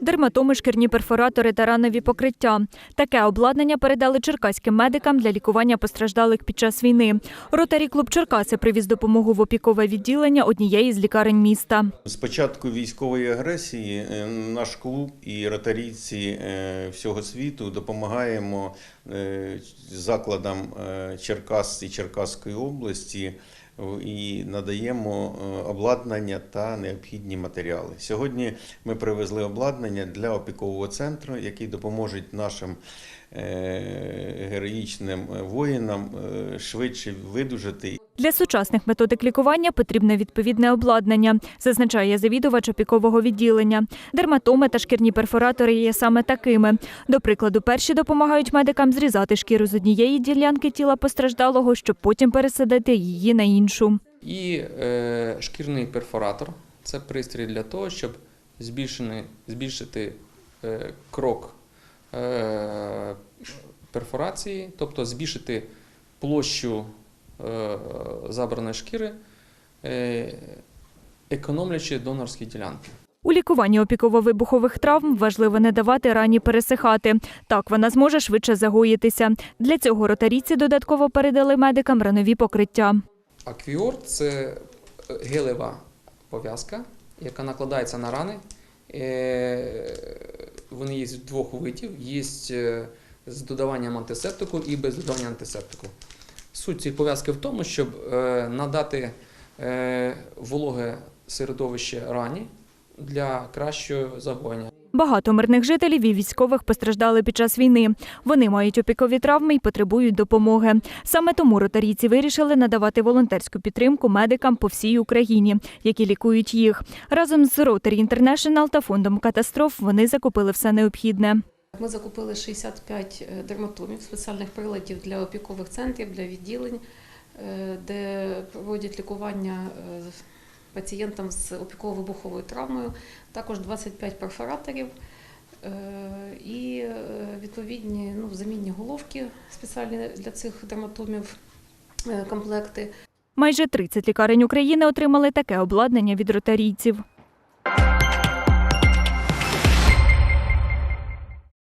Дерматоми, шкірні перфоратори та ранові покриття. Таке обладнання передали черкаським медикам для лікування постраждалих під час війни. Ротарі клуб Черкаси привіз допомогу в опікове відділення однієї з лікарень міста. З початку військової агресії е, наш клуб і ротарійці е, всього світу допомагаємо е, закладам Черкас і Черкаської області і надаємо е, обладнання та необхідні матеріали. Сьогодні ми привезли обладнання для опікового центру, який допоможе нашим е, героїчним воїнам е, швидше видужати Для сучасних методик лікування потрібне відповідне обладнання, зазначає завідувач опікового відділення. Дерматоми та шкірні перфоратори є саме такими. До прикладу, перші допомагають медикам зрізати шкіру з однієї ділянки тіла постраждалого, щоб потім пересадити її на іншу. І е, шкірний перфоратор це пристрій для того, щоб збільшити е, крок е, перфорації, тобто збільшити площу забраної шкіри, е, економлячи донорські ділянки. У лікуванні опіково-вибухових травм важливо не давати рані пересихати. Так вона зможе швидше загоїтися. Для цього ротарійці додатково передали медикам ранові покриття. Аквіор це гелева пов'язка, яка накладається на рани. Е, Вони є з двох видів: є е, з додаванням антисептику і без додавання антисептику. Суть цієї пов'язки в тому, щоб е, надати е, вологе середовище рані для кращого загоєння. Багато мирних жителів і військових постраждали під час війни. Вони мають опікові травми і потребують допомоги. Саме тому ротарійці вирішили надавати волонтерську підтримку медикам по всій Україні, які лікують їх. Разом з Rotary International та фондом катастроф вони закупили все необхідне. Ми закупили 65 дерматомів, спеціальних приладів для опікових центрів, для відділень, е, де проводять лікування е, пацієнтам з опіково-вибуховою травмою, також 25 перфораторів е, і е, відповідні ну, замінні головки спеціальні для цих дерматомів е, комплекти. Майже 30 лікарень України отримали таке обладнання від ротарійців.